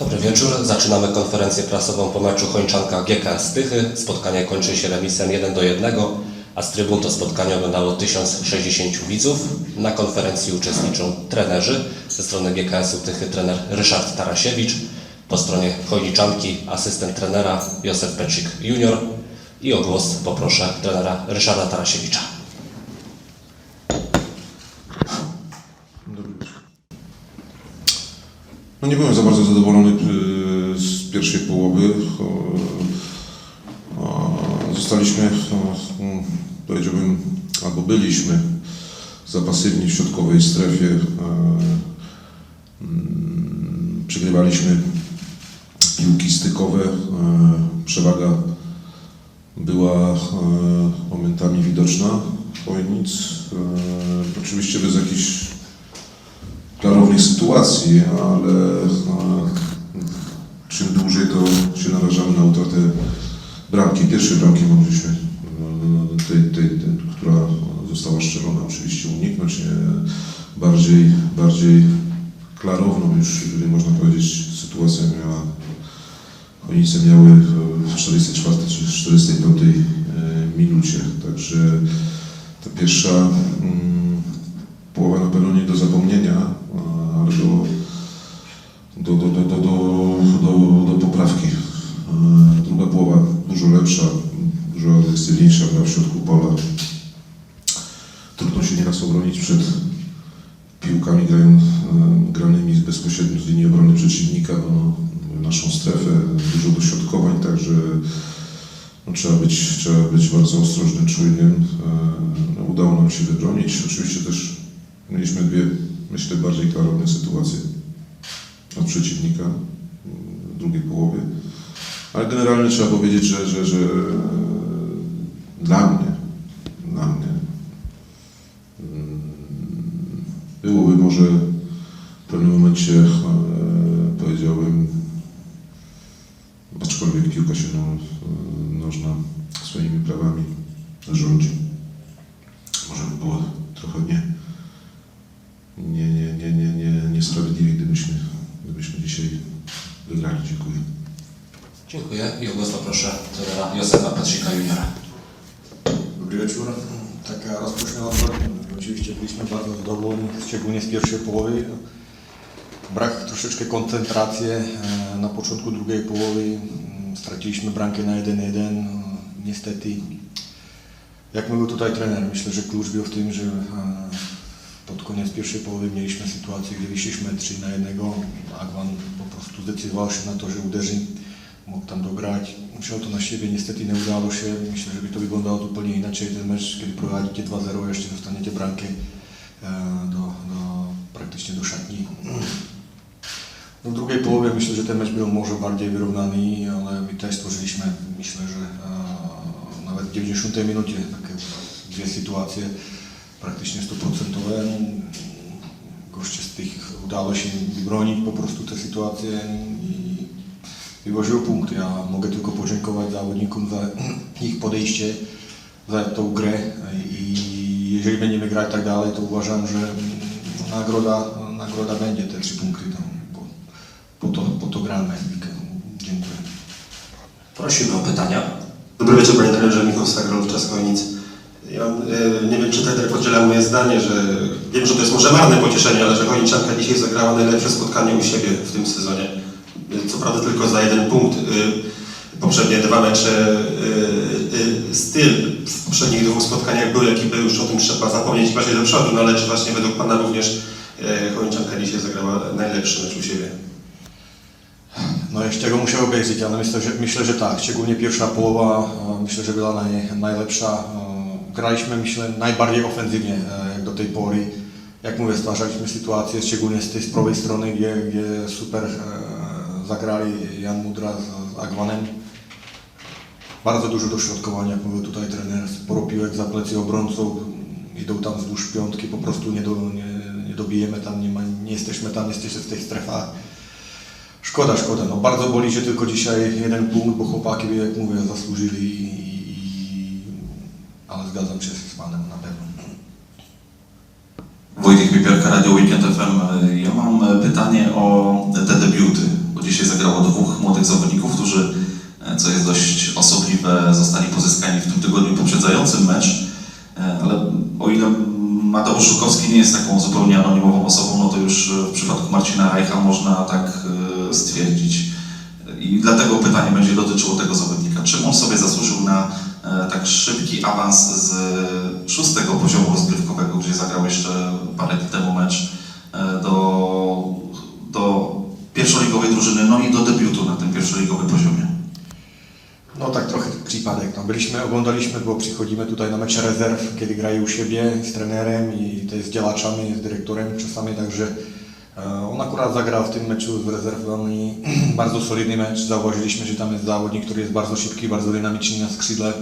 Dobry wieczór. Zaczynamy konferencję prasową po meczu Chończanka GKS Tychy. Spotkanie kończy się remisem 1 do 1, a z trybun to spotkanie oglądało 1060 widzów. Na konferencji uczestniczą trenerzy. Ze strony GKS-u Tychy trener Ryszard Tarasiewicz, po stronie Chojniczanki asystent trenera Józef Peczyk junior i o głos poproszę trenera Ryszarda Tarasiewicza. Dobry wieczór. No nie byłem za bardzo zadowolony y, z pierwszej połowy. Zostaliśmy, o, mm, powiedziałbym, albo byliśmy za pasywni w środkowej strefie. Mm, Przegrywaliśmy piłki stykowe. Przewaga była momentami widoczna Chojnic. E, Oczywiście bez jakichś sytuacji, ale e, czym dłużej to się narażamy na utratę bramki, pierwszej bramki mogliśmy e, tej, tej, tej, która została strzelona oczywiście uniknąć, nie? bardziej, bardziej klarowną już, jeżeli można powiedzieć, sytuację miała Chojnice miały w 44 czy 45 e, minucie, także ta pierwsza Trudno się nieraz obronić przed piłkami grają, granymi bezpośrednio z linii obrony przeciwnika no, naszą strefę, dużo dośrodkowań, także no, trzeba, być, trzeba być bardzo ostrożnym, czujnym. No, udało nam się wybronić. Oczywiście też mieliśmy dwie, myślę, bardziej klarowne sytuacje od przeciwnika w drugiej połowie. Ale generalnie trzeba powiedzieć, że, że, że e, dla mnie, dla mnie mm, byłoby może w momencie, e, powiedziałbym, aczkolwiek piłka się no, e, nożna swoimi prawami rządzi. Może by było trochę nie, nie, nie, nie, nie, nie, niesprawiedliwie, gdybyśmy, gdybyśmy dzisiaj wygrali. Dziękuję. Dziękuję i o głos poproszę trenera Józefa Peczyka juniora. Dobry wieczór. Taka rozpoczynała odpowiedź. Oczywiście byliśmy bardzo zadowoleni, szczególnie z pierwszej połowy. Brak troszeczkę koncentracji e, na początku drugiej połowy. Mm, Straciliśmy bramkę na 1-1. E, Niestety, jak mówił tutaj trener, myślę, że klucz był w tym, że e, pod koniec pierwszej połowy mieliśmy sytuację, gdzie wyszliśmy 3 na 1. Agwan po prostu zdecydował się na to, że uderzy mógł tam dograć. Musiał to na siebie, niestety nie udało się. Myślę, że by to wyglądało zupełnie inaczej ten mecz, kiedy prowadzicie 2-0, jeszcze dostaniecie bramkę e, do, do, praktycznie do szatni. W drugiej połowie myślę, że ten mecz był może bardziej wyrównany, ale my też stworzyliśmy, myślę, że e, nawet w 90 minucie takie dwie sytuacje praktycznie 100%. No, goście z tych udało się wybronić po prostu te sytuacje i wywoziło punkty. Ja mogę tylko podziękować zawodnikom za ich podejście, za tą grę i jeżeli będziemy grać tak dalej, to uważam, że nagroda, nagroda będzie te trzy punkty tam, po to, po to gramy. Dziękuję. Prosimy o pytania. Dobry wieczór panie trenerze, Michał Sagrol, Czas Chojnic. Ja e, nie wiem, czy trener podziela moje zdanie, że wiem, że to jest może marne pocieszenie, ale że Chojniczanka dzisiaj zagrała najlepsze spotkanie u siebie w tym sezonie. Co prawda tylko za jeden punkt. E, Poprzednie dwa mecze, e, styl w poprzednich dwóch spotkaniach był jaki był, już o tym trzeba zapomnieć i bardziej do przodu, no ale czy właśnie według Pana również Chojniczanka dzisiaj zagrała najlepszy mecz u siebie? No jeszcze tego musiał obejrzeć, ale myślę, że, myślę, że tak. Szczególnie pierwsza połowa, e, myślę, że była naj, najlepsza. E, Graliśmy, myślę, najbardziej ofensywnie e, jak do tej pory. Jak mówię, stwarzaliśmy sytuację, szczególnie z tej z prawej strony, gdzie, super zagrali Jan Mudra z Agwanem. Bardzo dużo dośrodkowania, jak mówił tutaj trener, sporo piłek za plecy obrońców, idą tam wzdłuż piątki, po prostu nie, do, nie, nie dobijemy tam, nie, ma, nie jesteśmy tam, jesteśmy w tych strefach. Szkoda, szkoda. No bardzo boli się tylko dzisiaj jeden punkt, bo chłopaki, jak mówię, zasłużyli, i, ale zgadzam się z Panem na pewno. Wojtek Piepiorka, Radio Weekend FM. Ja mam pytanie o te debiuty, bo dzisiaj zagrało dwóch młodych zawodników, którzy, co jest dość osobliwe, zostali pozyskani w tym tygodniu poprzedzającym mecz. Ale o ile Mateusz Żukowski nie jest taką zupełnie anonimową osobą, no to już w przypadku Marcina Reicha można tak stwierdzić. I dlatego pytanie będzie dotyczyło tego zawodnika. Czym on sobie zasłużył na e, tak szybki awans z szóstego poziomu rozgrywkowego, gdzie zagrał jeszcze parę dni temu mecz, e, do, do pierwszoligowej drużyny, no i do debiutu na tym pierwszoligowym poziomie? No tak trochę przypadek. No, byliśmy, oglądaliśmy, bo przychodzimy tutaj na mecz rezerw, kiedy grają u siebie z trenerem i to jest z działaczami, z dyrektorem czasami, także e, on akurat zagrał w tym meczu z rezerwami bardzo solidny mecz. Zauważyliśmy, że tam jest zawodnik, który jest bardzo szybki, bardzo dynamiczny na skrzydle.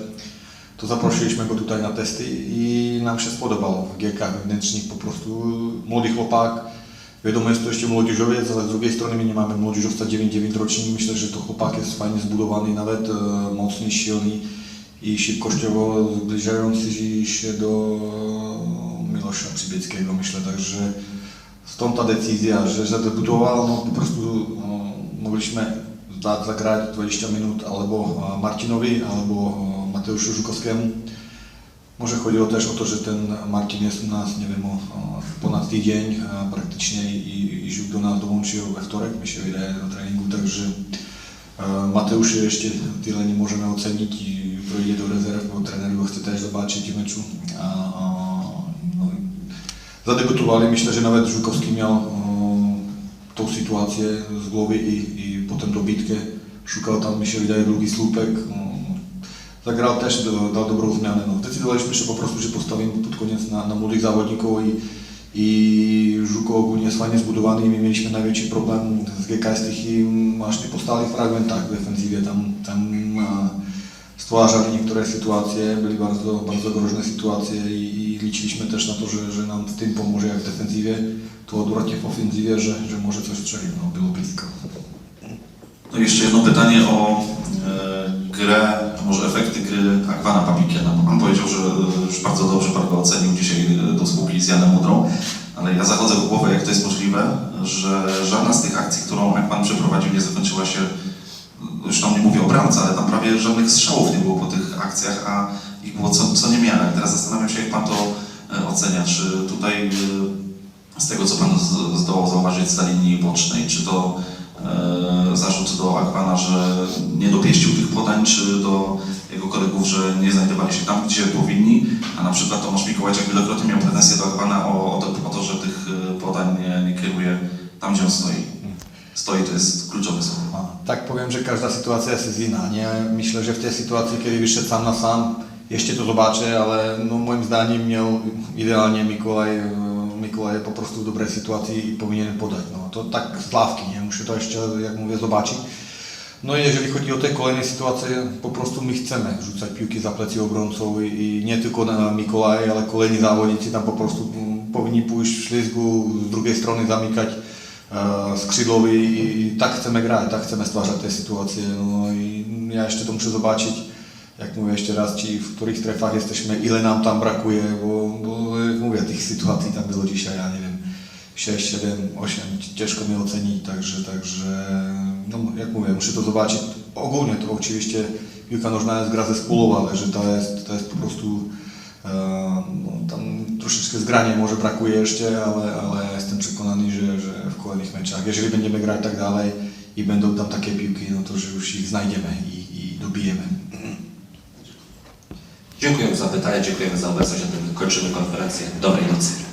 To zaprosiliśmy go tutaj na testy i nam się spodobało. W GK wewnętrznych po prostu młody chłopak. Wiadomo, jest to jeszcze młodzieżowiec, ale z drugiej strony my nie mamy młodzieżowca 9-9 rocznik. Myślę, że to chłopak jest fajnie zbudowany, nawet e, mocny, silny i szybkościowo zbliżający się do Milosza Przybieckiego. Myślę także stąd ta decyzja, że zadebiutował, no po prostu no, mogliśmy dać zagrać 20 minut albo e, Marcinowi, albo e, Mateuszu Żukowskiemu. Może chodziło też o to, że ten Marcin jest u nas, nie o, ponad tydzień praktycznie i, i Żuk do nas dołączył we wtorek, mi się wydaje, do treningu, także e, Mateusz jeszcze tyle nie możemy ocenić i wyjdzie do rezerw, bo trener go chce też zobaczyć w. A, a, zadebiutowali, myślę, że nawet Żukowski miał e, tą sytuację z głowy i, i potem dobitkę. Szukał tam, mi się wydaje, drugi słupek. No, zagrał też, dał dobrą zmianę. No, zdecydowaliśmy się po prostu, że postawimy pod koniec na, na młodych zawodników i, i Żuko ogólnie jest fajnie zbudowany i my mieliśmy największy problem z GKS tych i aż nie postali w fragmentach w defensywie. Tam, tam stwarzali niektóre sytuacje, byli bardzo, bardzo groźne sytuacje i, i liczyliśmy też na to, że, że nam w tym pomoże jak w defensywie, to odwrotnie w ofensywie, że, że może coś strzelił. No, było blisko. No jeszcze jedno pytanie o e, grę, może efekty gry Akwana Papikiena. Bo Pan powiedział, że e, już bardzo dobrze Pan go ocenił dzisiaj e, do spółki z Janem Mudrą, ale ja zachodzę w głowę, jak to jest możliwe, że żadna z tych akcji, którą Akwan przeprowadził, nie zakończyła się, już tam nie mówię o bramce, ale tam prawie żadnych strzałów nie było po tych akcjach, a ich było co, co niemiara. I teraz zastanawiam się, jak Pan to e, ocenia. Czy tutaj e, z tego, co Pan zdołał zauważyć z tej linii bocznej, czy to e, zarzut do Akwana, że nie dopieścił tych podań, czy do jego kolegów, że nie znajdowali się tam, gdzie powinni, a na przykład Tomasz Mikołajczak wielokrotnie miał pretensje do Akwana o, o, to, o to, że tych podań nie, nie kieruje tam, gdzie on stoi. Stoi to jest kluczowe słowo. Tak powiem, że każda sytuacja jest inna. Nie? Myślę, że w tej sytuacji, kiedy wyszedł sam na sam, jeszcze to zobaczę, ale no, moim zdaniem miał idealnie Mikołaj, e, Mikołaj po prostu w dobrej sytuacji i powinien podać. No, to tak z ławki, nie? to jeszcze, jak mówię, zobaczyć. No i jeżeli chodzi o te kolejne sytuacje, po prostu my chcemy rzucać piłki za plecy obrońców i, nie tylko na Mikołaj, ale kolejni zawodnicy tam po prostu powinni pójść w ślizgu, z drugiej strony zamykać e, skrzydłowy i, tak chcemy grać, tak chcemy stwarzać te sytuacje. No i ja jeszcze to muszę zobaczyć, jak mówię jeszcze raz, ci w których strefach jesteśmy, ile nam tam brakuje, bo, bo jak mówię, tych sytuacji tam było dzisiaj, ja nie wiem, 6, 7, 8, ciężko mnie ocenić, także, także no, jak mówię, muszę to zobaczyć. Ogólnie to oczywiście piłka nożna jest gra zespołowa, ale że to jest, to jest po prostu e, no, tam troszeczkę zgrania może brakuje jeszcze, ale, ale jestem przekonany, że, że w kolejnych meczach, jeżeli będziemy grać tak dalej i będą tam takie piłki, no to że już ich znajdziemy i, i dobijemy. Dziękujemy za pytanie, dziękujemy za obecność, kończymy konferencję. Dobrej nocy.